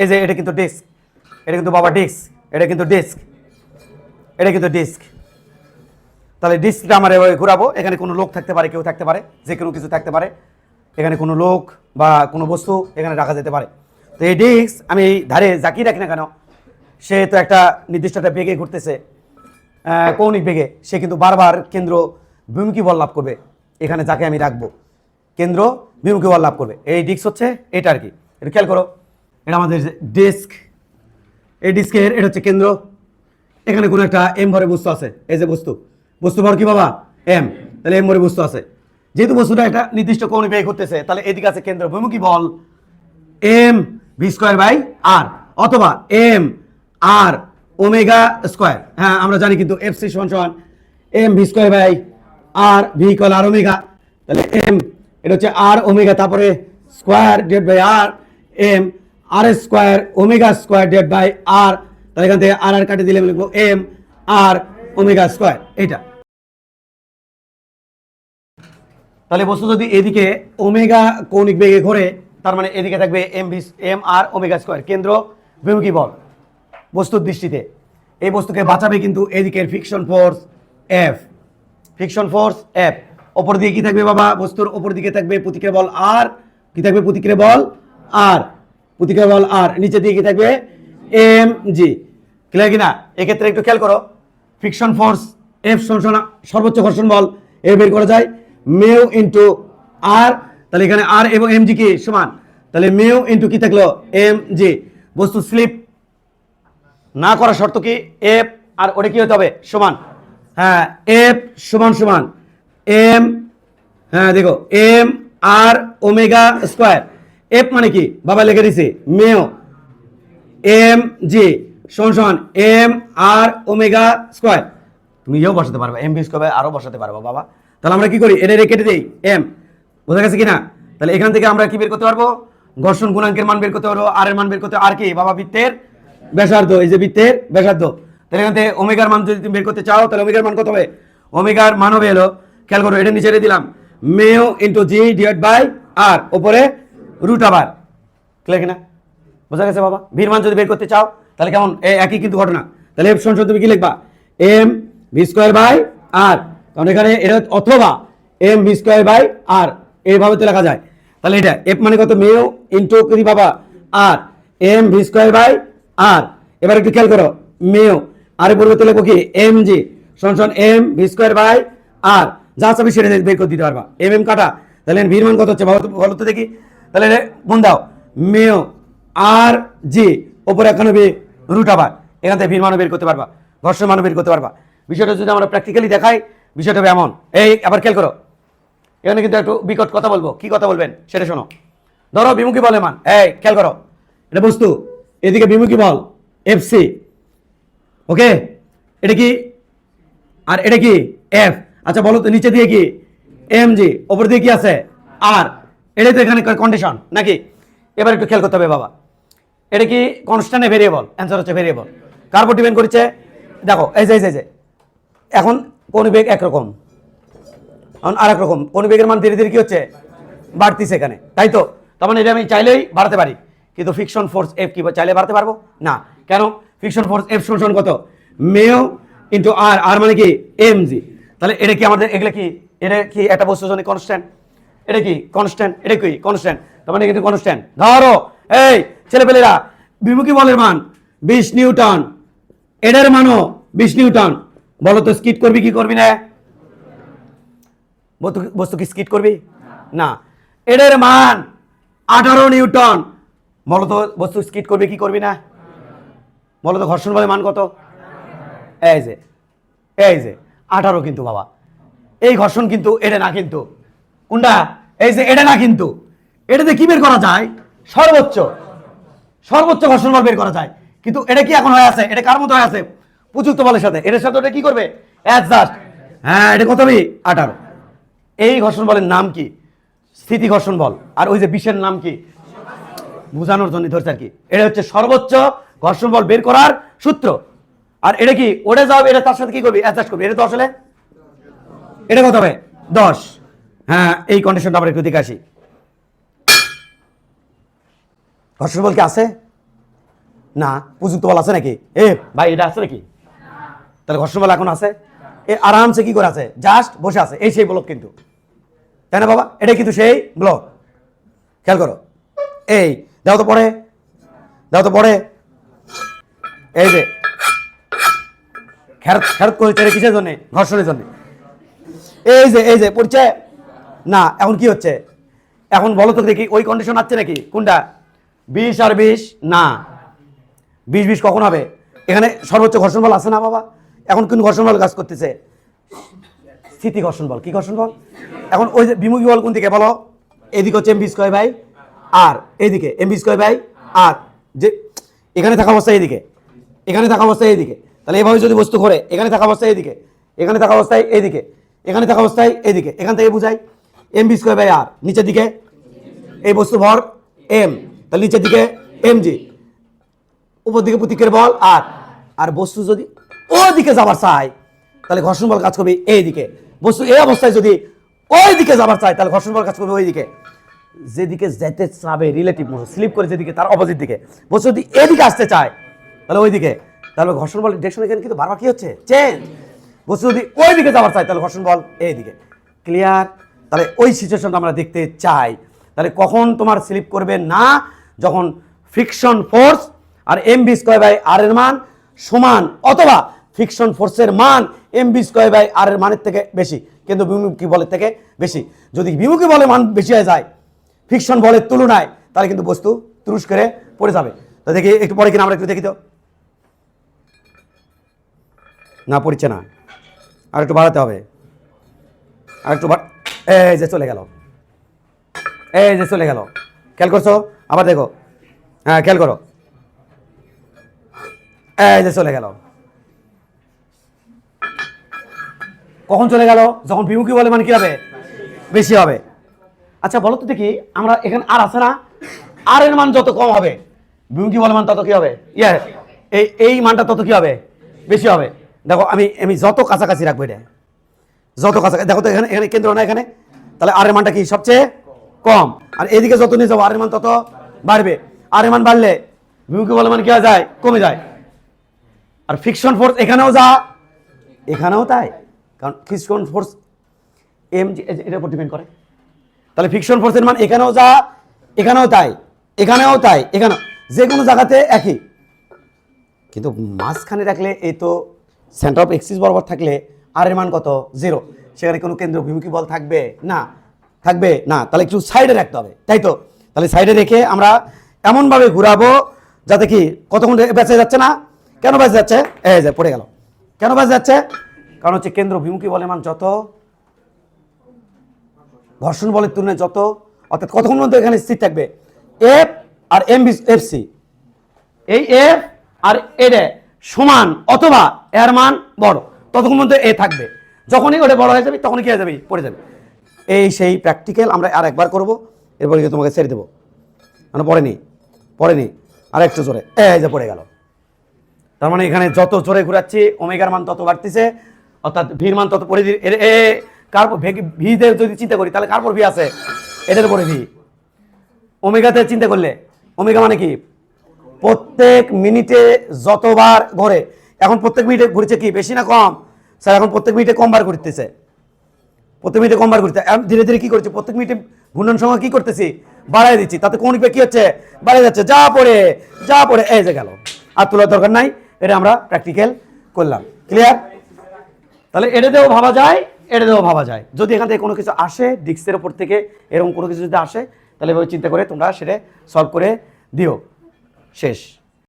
এই যে এটা কিন্তু ডিস্ক, এটা কিন্তু বাবা ডিস্ক, এটা কিন্তু ডিস্ক, এটা কিন্তু ডিস্ক। তাহলে ডিস্কটা আমার এভাবে ঘুরাবো, এখানে কোনো লোক থাকতে পারে, কেউ থাকতে পারে, যে কোনো কিছু থাকতে পারে। এখানে কোনো লোক বা কোনো বস্তু এখানে রাখা যেতে পারে। তো এই ডিস্ক আমি এই ধারে জাকিয়ে রাখি না কেন, সে তো একটা নির্দিষ্ট একটা বেগে ঘুরতেছে। কৌণিক বেগে, সে কিন্তু বারবার কেন্দ্র বিমুখী বল লাভ করবে। এখানে যাকে আমি রাখব, কেন্দ্র বিমুখী বল লাভ করবে। এই ডিস্ক হচ্ছে এটা আর কি। এটা খেয়াল করো এটা আমাদের ডেস্ক। এই ডিস্কের, এটা হচ্ছে কেন্দ্র। এখানে কোনো একটা এম ভরে বস্তু আছে। এই যে বস্তু। বস্তু ভর কি বাবা? এম তাহলে এম ভরে বস্তু আছে। যেহেতু বস্তুটা একটা নির্দিষ্ট কোণ ব্যয় করতেছে, তাহলে এদিকে আছে কেন্দ্র বিমুখী বল। M v square by r অথবা এম আর ওমেগা স্কোয়ার হ্যাঁ আমরা জানি কিন্তু এফ সি সমান সমান m v square by r v call R omega তাহলে এম এটা হচ্ছে আর ওমেগা তারপরে square divide by r m r square omega square divide by r তাহলে এখান থেকে আর আর কাটে দিলে লিখব এম আর ওমেগা স্কোয়ার এটা তাহলে বস্তু যদি এদিকে ওমেগা কৌণিক বেগে ঘোরে, তার মানে এদিকে থাকবে m v m r omega square কেন্দ্র বিমুখী বল, বস্তুর দৃষ্টিতে। এই বস্তুকে বাঁচাবে কিন্তু এদিকের friction force F friction force F ওপর দিকে কি থাকবে বাবা? বস্তুর ওপর দিকে থাকবে প্রতিক্রিয়া বল আর কি থাকবে প্রতিক্রিয়া বল আর প্রতিক্রিয়া বল আর নিচে দিয়ে কি থাকবে? এম জি ক্লিয়ার কিনা? এক্ষেত্রে একটু খেয়াল করো। ফিকশন ফোর্স এফ সমান সর্বোচ্চ ঘর্ষণ বল এ বের করা যায়। মেউ ইন্টু আর তাহলে এখানে আর এবং এম জি কি? সমান। তাহলে মেউ ইন্টু কি থাকল? এম জি বস্তু স্লিপ না করা শর্ত কি? এফ আর ওটা কি হতে হবে? সমান। হ্যাঁ এফ সমান সমান। এম হ্যাঁ দেখো m r omega square F মানে কি? বাবা লিখে দিছি, মেও। এম জি সমান এম আর ওমেগা স্কোয়ার তুমি ইয়েও বসাতে পারবে এম বি স্কোয়ার আরও বসাতে পারব, বাবা। তাহলে আমরা কি করি? এটা কেটে দিই এম বোঝা গেছে কিনা? তাহলে এখান থেকে আমরা কি বের করতে পারব? ঘর্ষণ গুণাঙ্কের মান বের করতে পারব। আর এর মান বের করতে আর কি? বাবা, বৃত্তের ব্যাসার্ধ, এই যে বৃত্তের ব্যাসার্ধ। তাহলে এখান থেকে ওমেগার মান যদি তুমি বের করতে চাও, তাহলে ওমেগার মান কত হবে? ওমেগার মান হবে এলো খেয়াল করো, এটা নিচে দিলাম। Mu into g divide by r ওপরে রুট আবার। ক্লিয়ার কিনা? বোঝা গেছে বাবা? ভির মান যদি বের করতে চাও, তাহলে কেমন? একই কিন্তু ঘটনা। তাহলে এফ সমান তুমি কি লিখবা? M v square by r কারণ এখানে এটা অথবা m v square by r এইভাবে তো লেখা যায়। তাহলে এটা এফ মানে কত? মেও ইন্টু কি বাবা? আর m v square by r এবার একটু খেয়াল করো। মেও আর পরিবর্তে লিখব কি? এম জি সমান m v square by r যা সবই সেটা বের করে দিতে পারবা। এম এম কাটা। তাহলে ভির মান কত হচ্ছে? বলো তো দেখি। তাহলে গুণ দাও। মেও আর জি ওপরে একানব্বই রুট আবার। এখান থেকে ভিড় মানও বের করতে পারবা, ঘর্ষণ মানও বের করতে পারবা। বিষয়টা যদি আমরা প্র্যাকটিক্যালি দেখাই, বিষয়টা হবে এমন। এই, আবার খেয়াল করো। এখানে কিন্তু একটু বিকট কথা বলব। কি কথা বলবেন? সেটা শোনো। ধরো বিমুখী বলে মান এই, খেয়াল করো। এটা বস্তু। এদিকে বিমুখী বল এফসি ওকে? এটা কি? আর এটা কি? এফ আচ্ছা বলো তো, নিচে দিয়ে কি? এম জি ওপর দিয়ে কি আছে? আর এটাই তো এখানে কন্ডিশন নাকি? এবার একটু খেয়াল করতে হবে বাবা। এটা কি কনস্ট্যান্টে ভেরিয়েবল অ্যান্সার হচ্ছে ভেরিয়েবল কার উপর ডিপেন্ড করছে? দেখো এই যে এই যে, এখন কোন বেগ একরকম? এখন আর রকম কোন বেগের মান ধীরে ধীরে কি হচ্ছে? বাড়তিছে এখানে। তাই তো? তার মানে এটা আমি চাইলেই বাড়াতে পারি। কিন্তু ফিকশন ফোর্স এফ কি চাইলে বাড়াতে পারব? না। কেন? ফিকশন ফোর্স এফ সমান কত? মেও ইন্টু আর আর মানে কি? এম জি তাহলে এটা কি আমাদের এগুলো কি? এটা কি একটা বস্তু জন্য কনস্ট্যান্ট এটা কি? কনস্ট্যান্ট এটা কি? কনস্ট্যান্ট তার মানে কিন্তু কনস্ট্যান্ট ধরো, এই ছেলেপেলেরা, বিমুখী বলের মান, বিশ নিউটন। এটার মানও বিশ নিউটন। বলো তো স্কিট করবি কি করবি না? বস্তু- কি স্কিট করবি? না। এটার মান আঠারো নিউটন। বলো তো, বস্তু স্কিট করবি কি করবি না? বলো তো, ঘর্ষণ বলে মান কত? এই যে এই যে, আঠারো কিন্তু বাবা। এই ঘর্ষণ কিন্তু, এটা না কিন্তু। কোনটা এই যে এটা না কিন্তু। এটাতে কি বের করা যায়? সর্বোচ্চ। সর্বোচ্চ ঘর্ষণ বল বের করা যায়। কিন্তু এটা কি এখন হয়ে আছে? এটা কার মতো হয়ে আছে? উপযুক্ত বলের সাথে। এটার সাথে ওটা কি করবে? অ্যাডজাস্ট হ্যাঁ এটা কত হবে আঠারো। এই ঘর্ষণ বলের নাম কি? স্থিতি ঘর্ষণ বল। আর ওই যে বিশ্বের নাম কি? বোঝানোর জন্য ধরছে আর কি। এটা হচ্ছে সর্বোচ্চ ঘর্ষণ বল বের করার সূত্র। আর এটা কি? ওটা যাও এটা তার সাথে কি করবি? অ্যাডজাস্ট করবি। এটা তো আসলে? এটা কত হবে? দশ। হ্যাঁ এই কন্ডিশনটা আমরা একটু দেখে আসি। ঘর্ষণ বল কি আছে? না প্রযুক্ত বল আছে নাকি? এ, ভাই, এটা আছে নাকি? তাহলে ঘর্ষণ বল এখন আছে। এ, আরামসে কি করে আছে? জাস্ট বসে আছে। এই সেই ব্লক কিন্তু। তাই না বাবা? এটা কিন্তু সেই ব্লক খেয়াল করো। এই, দাও তো পড়ে দাও তো পড়ে এই যে। খেরত খেরত করেছে কিসের জন্য? ঘর্ষণের জন্য। এই যে এই যে পরিচয় না, এখন কি হচ্ছে? এখন বলো তো দেখি, ওই কন্ডিশন আছে নাকি? কোনটা? বিশ আর বিশ? না। বিশ বিশ কখন হবে? এখানে সর্বোচ্চ ঘর্ষণ বল আছে না বাবা? এখন কোন ঘর্ষণ বল কাজ করতেছে? স্থিতি ঘর্ষণ বল। কি ঘর্ষণ বল? এখন ওই যে বিমুখী বল কোন দিকে বলো? এদিকে হচ্ছে এমবি স্কোয়ার বাই আর, এইদিকে এমবি স্কোয়ার বাই আর। যে এখানে থাকা অবস্থায় এদিকে এখানে থাকা অবস্থায় এদিকে তাহলে এভাবে যদি বস্তু করে এখানে থাকা অবস্থায় এইদিকে, এখানে থাকা অবস্থায় এদিকে এখানে থাকা অবস্থায় এদিকে এখান থেকে বুঝাই। M v square by r নিচের দিকে এই বস্তু ভর এম তাহলে নিচের দিকে এম জি উপর দিকে প্রতীকের বল আর আর বস্তু যদি ওদিকে যাবার চায়, তাহলে ঘর্ষণ বল কাজ করবে এই দিকে। বস্তু এই অবস্থায় যদি ওই দিকে যাবার চায়, তাহলে ঘর্ষণ বল কাজ করবে ওই দিকে। যেদিকে যেতে চাবে রিলেটিভ মোশন স্লিপ করে যেদিকে, তার অপোজিট দিকে। বস্তু যদি এদিকে আসতে চায়, তাহলে ওই দিকে। তাহলে ঘর্ষণ বল ডিরেকশন এখানে কিন্তু বারবার কি হচ্ছে? চেঞ্জ বস্তু যদি ওই দিকে যাবার চায়, তাহলে ঘর্ষণ বল এই দিকে। ক্লিয়ার তাহলে ওই সিচুয়েশনটা আমরা দেখতে চাই। তাহলে কখন তোমার স্লিপ করবে না? যখন friction force R m v square by r এর মান সমান অথবা ফ্রিকশন ফোর্সের মান m v square by r এর মানের থেকে বেশি। কিন্তু বিমুখী বলের থেকে বেশি? যদি বিমুখী বলের মান বেশি হয়ে যায় ফ্রিকশন বলের তুলনায়, তাহলে কিন্তু বস্তু তুরুষ করে পড়ে যাবে। তো দেখি, একটু পরে কিনা আমরা একটু দেখি তো। না পড়ছে না। আর একটু বাড়াতে হবে। আর একটু বাড়- এই যে চলে গেল। এই যে চলে গেল। খেয়াল করছ? আবার দেখো। হ্যাঁ খেয়াল করো। এই যে চলে গেল। কখন চলে গেল? যখন বিমুখী বলে মানে কি হবে? বেশি হবে। আচ্ছা বলো তো দেখি, আমরা এখানে আর আছে না? আর এর মান যত কম হবে, বিমুখী বলে মান তত কি হবে? ইয়ে এই এই মানটা তত কি হবে? বেশি হবে। দেখো, আমি আমি যত কাছাকাছি রাখব এটা। যত কাছাকাছি দেখো তো এখানে এখানে কেন্দ্র না এখানে? তাহলে আর মানটা কি? সবচেয়ে কম। আর এদিকে যত নিয়ে যাব আর মান তত বাড়বে। আর মান বাড়লে বিমুখী বলে মান কি যায়? কমে যায়। আর ফিকশন ফোর্স এখানেও যা, এখানেও তাই। কারণ ফিকশন ফোর্স এম এটার উপর ডিপেন্ড করে। তাহলে ফিকশন ফোর্সের মান এখানেও যা, এখানেও তাই। এখানেও তাই, এখানেও। যে কোনো জায়গাতে একই। কিন্তু মাঝখানে রাখলে এই তো সেন্টার অফ এক্সিস বরাবর থাকলে আর এর মান কত? জিরো। সেখানে কোনো কেন্দ্র বিমুখী বল থাকবে? না। থাকবে? না। তাহলে একটু সাইডে রাখতে হবে। তাই তো? তাহলে সাইডে রেখে আমরা এমনভাবে ঘুরাবো যাতে কি কতক্ষণ বেঁচে যাচ্ছে না? কেন বেঁচে যাচ্ছে? এই যে, পড়ে গেল। কেন বেঁচে যাচ্ছে? কারণ হচ্ছে কেন্দ্র বিমুখী বলের মান যত, ঘর্ষণ বলের তুলনায় যত, অর্থাৎ কতক্ষণ মধ্যে এখানে স্থির থাকবে? F R M F C এই এফ আর এটা সমান অথবা এর মান বড়। ততক্ষণ মধ্যে এ থাকবে। যখনই ওটা বড় হয়ে যাবে, তখনই কি হয়ে যাবে, পড়ে যাবে। এই সেই প্র্যাকটিক্যাল আমরা আর একবার করব, এরপরে গিয়ে তোমাকে ছেড়ে দেবো। মানে পড়েনি পড়েনি আর একটু জোরে। এই যে পড়ে গেল। তার মানে এখানে যত জোরে ঘুরাচ্ছি, ওমেগার মান তত বাড়তেছে, অর্থাৎ ভির মান তত পড়ে দি- এ এ কার ভিদের যদি চিন্তা করি, তাহলে কার পর ভি আছে। এদের উপরে ভি। ওমেগাতে চিন্তা করলে, ওমেগা মানে কি? প্রত্যেক মিনিটে যতবার ঘোরে এখন প্রত্যেক মিনিটে ঘুরছে কি? বেশি না কম? স্যার, এখন প্রত্যেক মিনিটে কমবার ঘুরতেছে। প্রত্যেক মিনিটে কমবার ঘুরতে ধীরে ধীরে কি করছে? প্রত্যেক মিনিটে ঘূর্ণন সময় কি করতেছি? বাড়াই দিচ্ছি। তাতে কোন কি হচ্ছে? বাড়াই যাচ্ছে। যা পড়ে যা পড়ে, এই যে গেল। আর তোলার দরকার নাই। এটা আমরা প্র্যাকটিক্যাল করলাম। ক্লিয়ার তাহলে এটাতেও ভাবা যায় এটাতেও ভাবা যায়। যদি এখান থেকে কোনো কিছু আসে ডিস্কের ওপর থেকে এরকম কোনো কিছু যদি আসে, তাহলে এভাবে চিন্তা করে তোমরা সেটা সলভ করে দিও। শেষ।